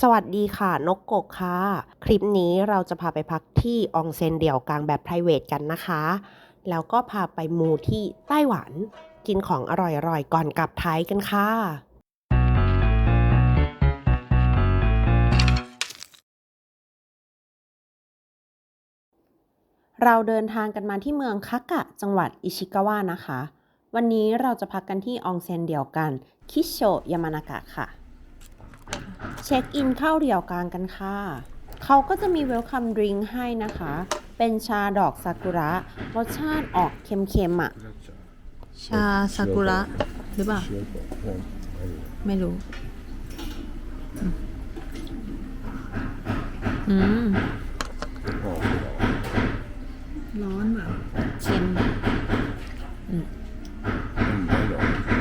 สวัสดีค่ะ นกกกค่ะ คลิปนี้เราจะพาไปพักที่อองเซนเดี่ยวกลางแบบ p r i v a t กันนะคะ แล้วก็พาไปมูที่ไต้หวัน กินของอร่อยๆ ก่อนกลับไทยกันค่ะ เราเดินทางกันมาที่เมืองคักะจังหวัดอิชิกาวะนะคะ วันนี้เราจะพักกันที่อองเซนเดี่ยวกัน คิโชยามานากะค่ะ เช็คอินเข้าเรียวกลางกันค่ะ เขาก็จะมีเวลคัมดริงก์ให้นะคะ เป็นชาดอกซากุระ รสชาติออกเค็มๆอะ ชาซากุระหรือเปล่า ไม่รู้ อืม ร้อนป่ะเค็ม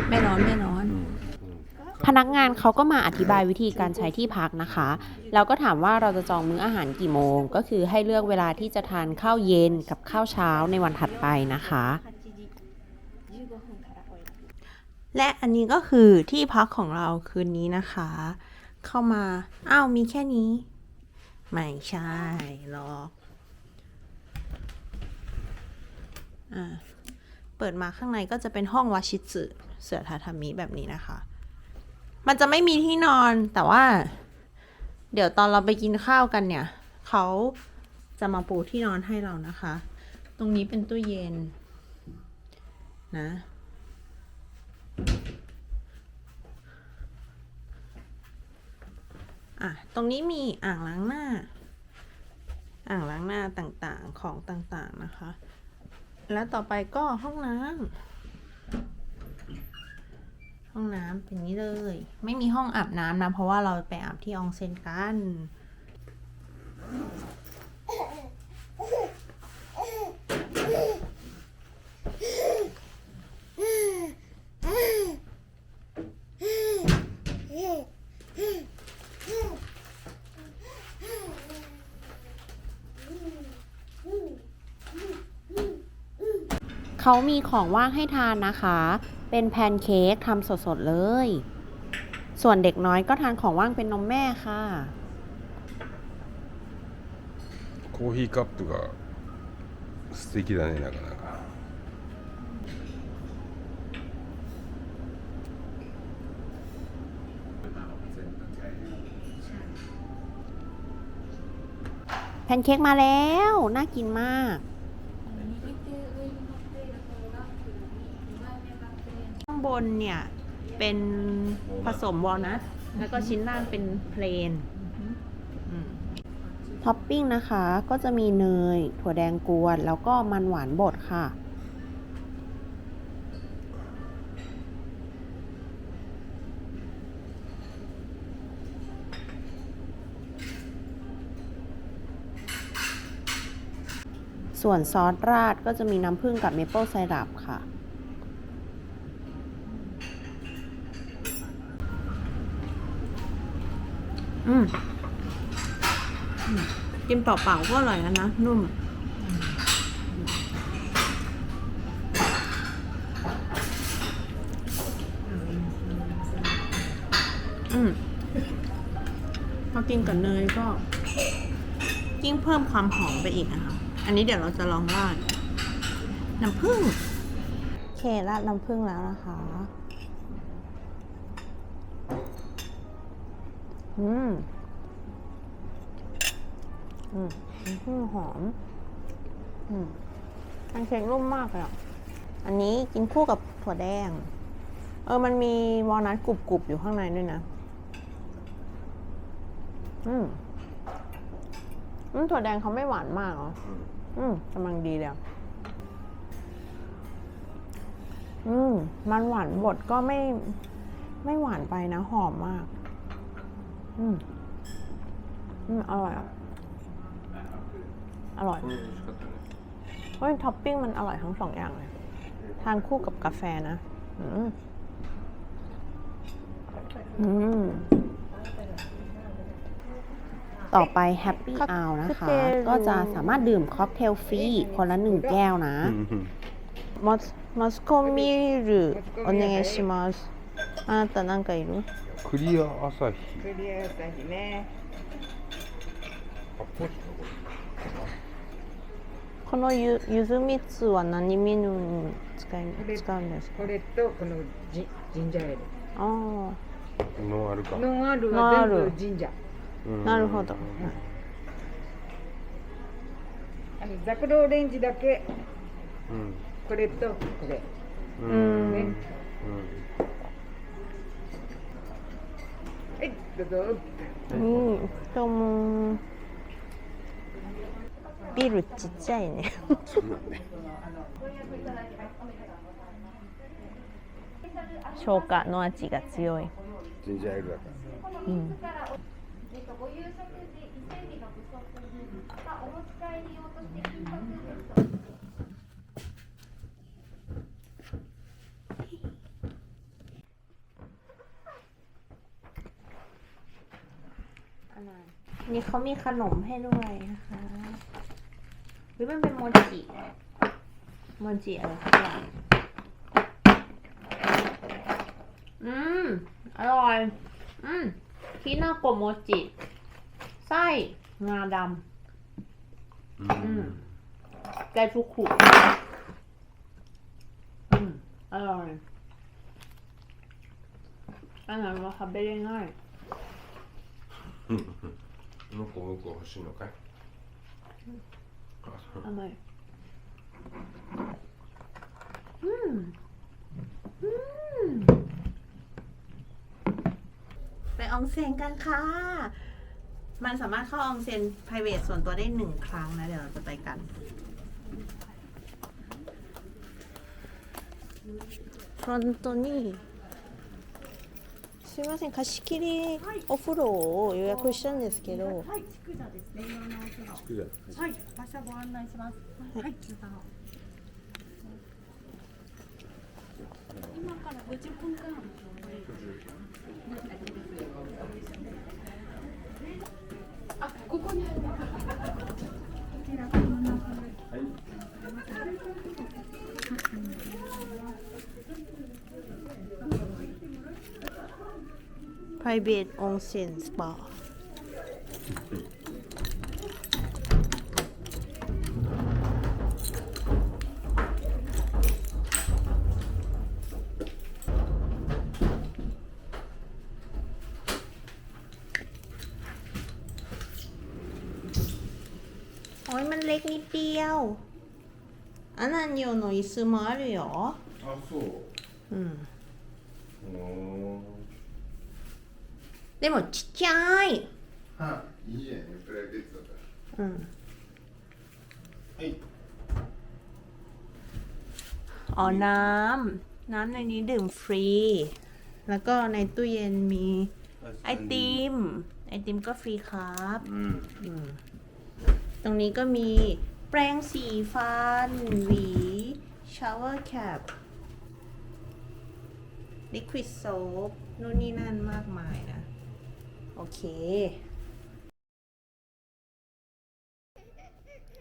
ไม่ร้อนไม่ร้อน พนักงานเขาก็มาอธิบายวิธีการใช้ที่พักนะคะแล้วก็ถามว่าเราจะจองมื้ออาหารกี่โมง ก็คือให้เลือกเวลาที่จะทานข้าวเย็นกับข้าวเช้าในวันถัดไปนะคะ และอันนี้ก็คือที่พักของเราคืนนี้นะคะ เข้ามาอ้าวมีแค่นี้ ไม่ใช่หรอกอ่าเปิดมาข้างในก็จะเป็นห้องวาชิตสึเสือทาทามิแบบนี้นะคะ มันจะไม่มีที่นอนแต่ว่า เดี๋ยวตอนเราไปกินข้าวกันเนี่ย เขาจะมาปูที่นอนให้เรานะคะ ตรงนี้เป็นตู้เย็น นะ อะ ตรงนี้มีอ่างล้างหน้า อ่างล้างหน้าต่างๆของต่างๆนะคะ แล้วต่อไปก็ห้องน้ำ ห้องน้ำเป็นนี้เลย ไม่มีห้องอาบน้ำนะ เพราะว่าเราไปอาบที่อองเซ็นกัน เขามีของว่างให้ทานนะคะ เป็นแพนเค้กทำสดๆเลย ส่วนเด็กน้อยก็ทานของว่างเป็นนมแม่ค่ะ コーヒーカップが素敵だねなかなか แพนเค้กมาแล้ว น่ากินมาก บนเนี่ยเป็นผสมวอลนัทแล้วก็ชิ้นล่างเป็นเพลนท็อปปิ้งนะคะ ก็จะมีเนย ถั่วแดงกวน แล้วก็มันหวานบดค่ะ ส่วนซอสราดก็จะมีน้ำผึ้งกับเมเปิลไซรัปค่ะ อืมอืม กินเปล่าๆก็อร่อยนะนะ นุ่มอืมพอกินกับเนยก็ยิ่งเพิ่มความหอมไปอีกนะคะ อันนี้เดี๋ยวเราจะลองราดน้ำผึ้งเคราดน้ำผึ้งแล้วนะคะ อืม อืมน้ำผึ้งหอม อืมแพนเค้กนุ่มมากเลยอะ อันนี้กินคู่กับถั่วแดง เออ มันมีวอลนัทกรุบๆอยู่ข้างในด้วยนะ อืมอืมถั่วแดงเขาไม่หวานมากเหรอ อืมกำลังดีเลยอืม มันหวานบดก็ไม่ ไม่หวานไปนะ หอมมาก อืม อืม อร่อยอะ อร่อย เฮ้ย ท็อปปิ้งมันอร่อยทั้งสองอย่างเลย ทานคู่กับกาแฟนะ อืม อืม ต่อไปแฮปปี้อ w นะคะ ก็จะสามารถดื่มค็อกเทลฟรีคนละหนึ่งแก้วนะ マスマスコミールお願いします。あなたなんかいるコ クリア朝日クリア朝日ねあポスト このゆゆず蜜は何メニューに使い使うんですか？これとこのジジンジャーエール。あノンアルか。ノンアルはル全部ジンジャなるほど、あのザクロオレンジだけ。うんこれとこれ。ううん。ねはいどうぞ。うん。どうもビルちっちゃいねそうだね消化の味が強い、ジンジャーエールだからうん、えっと、ご夕食時、伊勢海老の不足かお持ち帰り用として金箔セット。 นี่เขามีขนมให้ด้วยนะคะห รือมันเป็นโมจิ โมจิอะไรสักอย่าง อืม อร่อย อืมคินาโกะโมจิ ไส้ งาดำ อืม ไก่ฟุกุอืม อร่อยอันนั้นว่าทำได้ง่าย 向こう向こう欲しいのかい あそう อร่อยอืม อืม ไปอองเซนกันค่ะ มันสามารถเข้าอองเซน private ส่วนตัวได้หนึ่งครั้งนะ เดี๋ยวเราจะไปกัน フロントに すいません貸し切りお風呂を予約したんですけど、はい、筑座ですね。今のお風呂。作るじはい、場所ご案内します。はい、筑座。今から50分間。あ、ここにある。private อองเซนสปา โอ้ยมันเล็กนิดเดียว อันนั้นโยโนอิซึมะหรือหรอ あそう อืม うーん でもちっちゃい。はいいいじゃんプライベートだかうん。らはい อ๋อ น้ำ น้ำในนี้ดื่มฟรี แล้วก็ในตู้เย็นมีไอติม ไอติมก็ฟรีครับ うん อืม ตรงนี้ก็มีแปรงสีฟัน หวี ชาวเวอร์แคป ลิควิดโซฟนู่นนี่นั่นมากมายนะ โอเค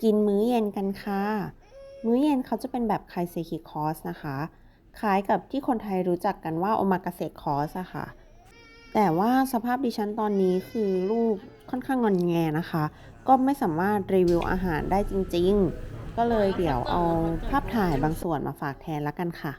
กินมื้อเย็นกันค่ะ มื้อเย็นเขาจะเป็นแบบไคเซคิคอสนะคะ คล้ายกับที่คนไทยรู้จักกันว่าโอมากาเสะคอสอะค่ะ แต่ว่าสภาพดิฉันตอนนี้คือลูกค่อนข้างงอนแงนะคะ ก็ไม่สามารถรีวิวอาหารได้จริง ๆ ก็เลยเดี๋ยวเอาภาพถ่ายบางส่วนมาฝากแทนละกันค่ะ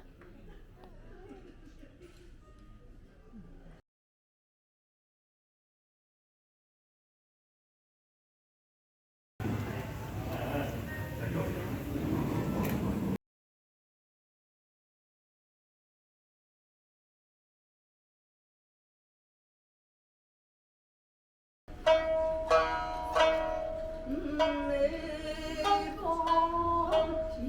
내가 지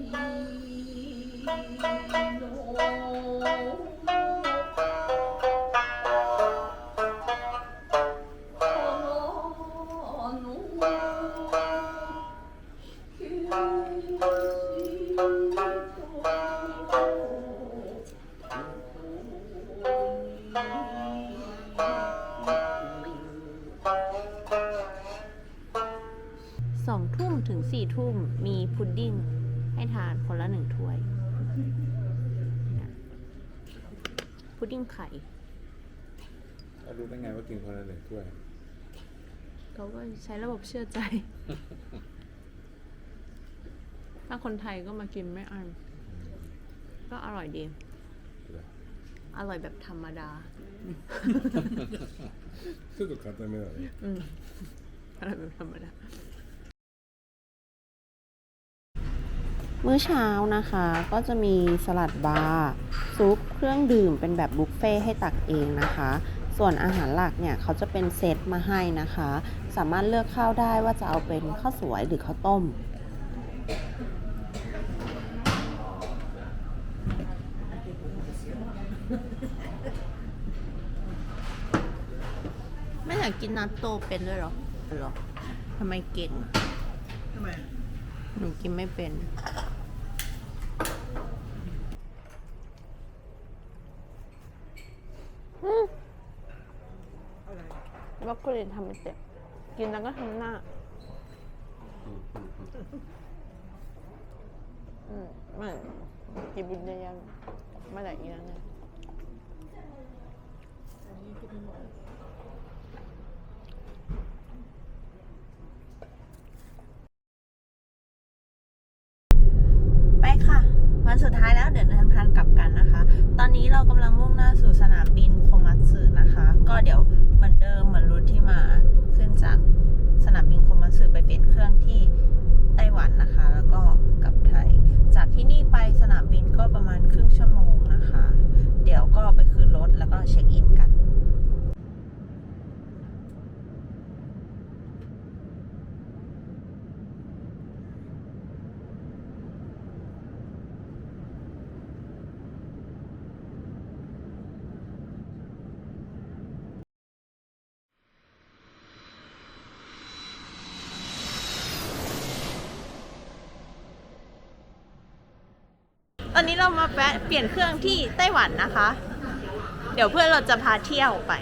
สองทุ่มถึงสี่ทุ่มมีพุดดิ้งให้ทานคนละหนึ่งถ้วยนะพุดดิ้งไข่ เรารู้ได้ไงว่ากินคนละหนึ่งถ้วย เขาก็ใช้ระบบเชื่อใจ ถ้าคนไทยก็มากินไม่อัน ก็อร่อยดี อร่อยแบบธรรมดา ちょっと固めだね อืมอร่อย มดามื้อเช้านะคะก็จะมีสลัดบาร์ซุปเครื่องดื่มเป็นแบบบุฟเฟ่ให้ตักเองนะคะ ส่วนอาหารหลักเนี่ยเขาจะเป็นเซตมาให้นะคะ สามารถเลือกข้าวได้ว่าจะเอาเป็นข้าวสวยหรือข้าวต้ม ไม่อยากกินนัตโตเป็นด้วยเหรอเหรอทำไมเก่งทำไมหนูกินไม่เป็น บล็อกโคลีทำไม่เจ็บกินแล้วก็ทำหน้า อืมไม่กินบุญได้ยังไม่ได้กินแล้วเนี่ยไปค่ะ วันสุดท้ายแล้วเดี๋ยวเดินทางกลับกันนะคะ ตอนนี้เรากำลังมุ่งหน้า สู่สนามบินโคมัตสึนะคะ ก็เดี๋ยวเหมือนเดิมเหมือนรุ่นที่มาขึ้นจากสนามบินโคมัตสึไปเปลี่ยนเครื่องที่ไต้หวันนะคะ แล้วก็กลับไทย จากที่นี่ไปสนามบินก็ประมาณครึ่งชั่วโมงนะคะ เดี๋ยวก็ไปคืนรถแล้วก็เช็คอินกัน ตอนนี้เรามา แวะเปลี่ยนเครื่องที่ไต้หวันนะคะ เดี๋ยวเพื่อนเราจะพาเที่ยวไป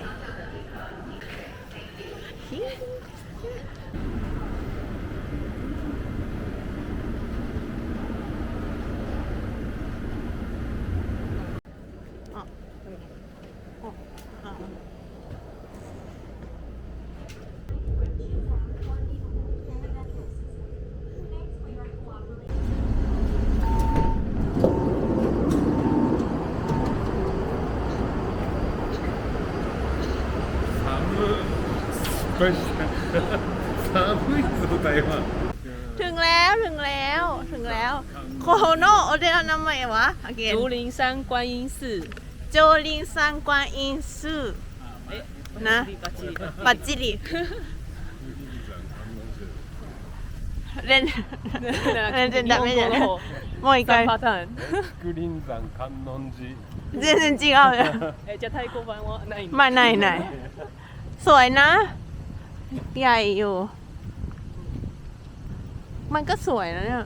寒い寒いぞ台湾 ถึงแล้วถึงแล้วถึงแล้ว โคโนโอเดลนามัยวะโอเค 竹林山观音寺， โจลิงซังกวางอินซูนะ バッチリ。 ปัจจิริเล่นเล่นเล่นดับไม่ได้もう一回三パターン。竹林山観音寺全然違うよえ、じゃあ太鼓判はないの。ไม่ไหนไหนสวยนะ ใหญ่อยู่ มันก็สวยนะเนี่ย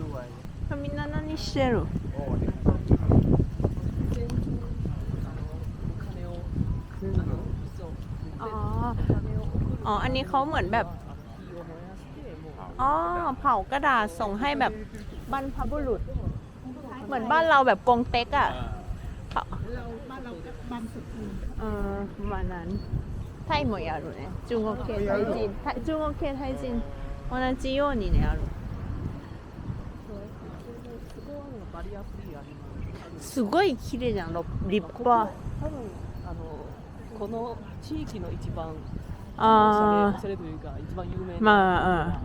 สวยทำมินานานิเชรุอ๋อ อ๋อ อันนี้เขาเหมือนแบบ อ๋อ เผากระดาษส่งให้แบบบรรพบุรุษ เหมือนบ้านเราแบบกงเต็กอะบ้านเราบ้านสุดเออประมาณนั้นไทยหมดยาหรือไงจุงโอเคไทยจีน จุงโอเคไทยจีน 同じようにねやる。すごい綺麗じゃんろ立派多分あのこの地域の一番あおしゃれおしゃれというか一番有名な。まあ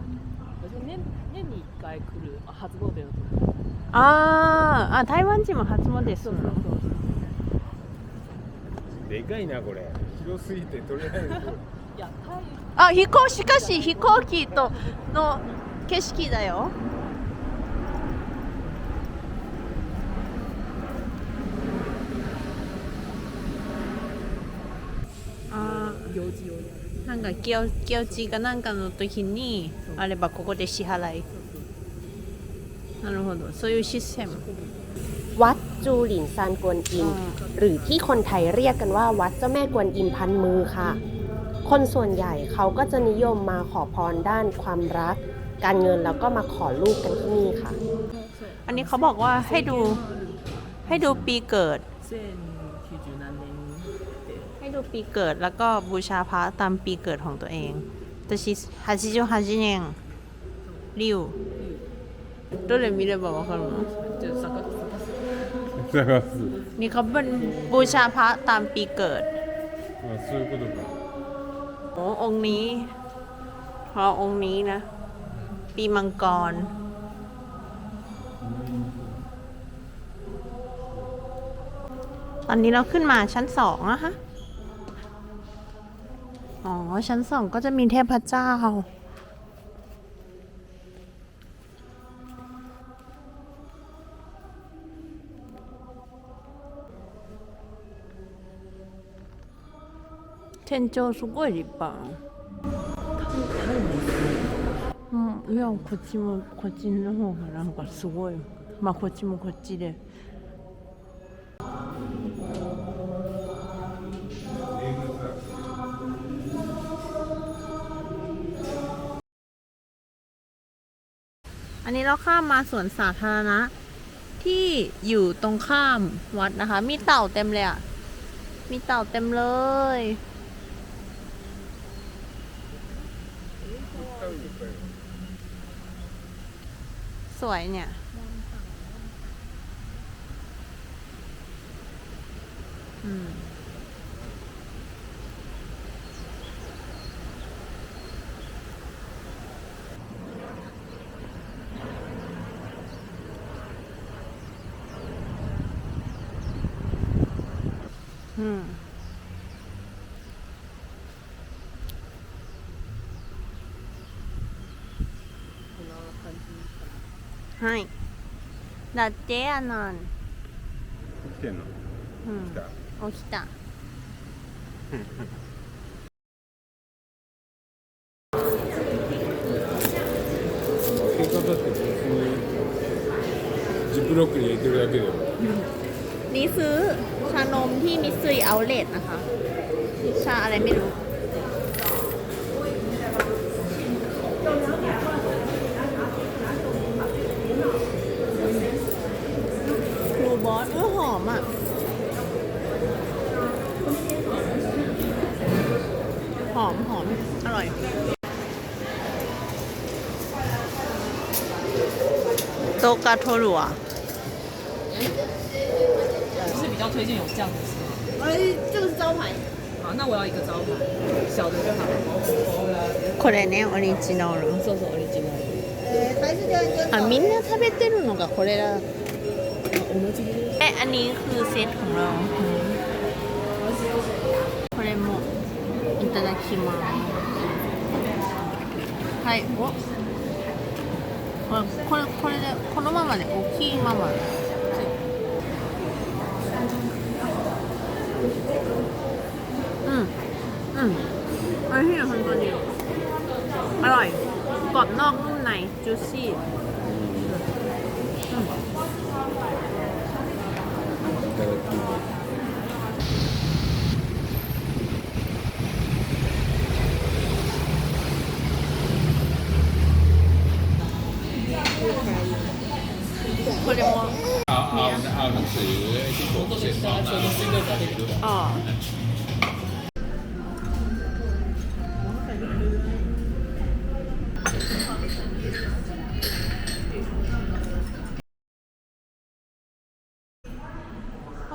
私年年に一回来るあ初詣の時。あー。あ台湾人も初詣するの？でかいなこれ。広すぎてとりあえずあ飛行しかし飛行機との景色だよあー行事をやる。なんか行行事かなんかの時にあればここで支払いなるほどそういうシステム วัดจูหลินซานกวนอิม หรือที่คนไทยเรียกกันว่าวัดเจ้าแม่กวนอิมพันมือค่ะ คนส่วนใหญ่เขาก็จะนิยมมาขอพรด้านความรัก การเงินแล้วก็มาขอลูกกันที่นี่ค่ะ อันนี้เขาบอกว่าให้ดูให้ดูปีเกิด 千九十何年って。ให้ ดูปีเกิดแล้วก็บูชาพระตามปีเกิดของตัวเองแต่ชิฮาชิโจฮาจิเนงริวどれ見ればわかるのじゃあ坂坂探す นี่เขาเป็นบูชาพระตามปีเกิด あそういうことか โอ้องค์นี้ พอองค์นี้นะ ปีมังกร ตอนนี้เราขึ้นมาชั้นสองนะคะ อ๋อ ชั้นสองก็จะมีเทพเจ้า 天井すごい立派。うん、いや、こっちも、こっちの方がなんかすごい。まあ、こっちもこっちで。 อันนี้เราข้ามมาสวนสาธารณะ ที่อยู่ตรงข้ามวัดนะคะ มีเต่าเต็มเลยอ่ะ มีเต่าเต็มเลย สวยเนี่ย อืมอืม はい。だってやなん。来てんのうん。来た起きた。開け方って別にジップロックに入れてるだけでも นี่ซื้อชานมที่มิสซูริเอาเลทนะคะ ชาอะไรไม่รู้ โตกาโทรุอ่ะ 是比较推荐有酱的是吗？哎，这个是招牌。好，那我要一个招牌，小的就好。これね、オリジナル。そうそう、オリジナル。あ、みんな食べてるのがこれだ。同じで。え、อันนี้คือเซตของเรา これもいただきます。はい、お。 これ、これ、これで、このままで、大きいまま。うん。うん。おいしいよ、本当に。อร่อย กรอบนอกนุ่มใน จู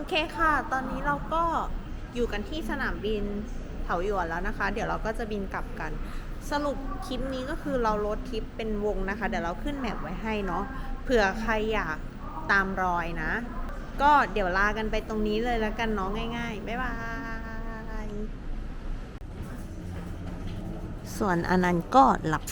เคค่ะ ตอนนี้เราก็อยู่กันที่สนามบินเถาหยวนแล้วนะคะ เดี๋ยวเราก็จะบินกลับกัน สรุปคลิปนี้ก็คือเราลดทริปเป็นวงนะคะ เดี๋ยวเราขึ้นแมปไว้ให้เนาะ เผื่อใครอยากตามรอยนะ ก็เดี๋ยวลากันไปตรงนี้เลยแล้วกันเนาะง่าย ๆ บ๊ายบาย ส่วนอันนั้นก็หลับ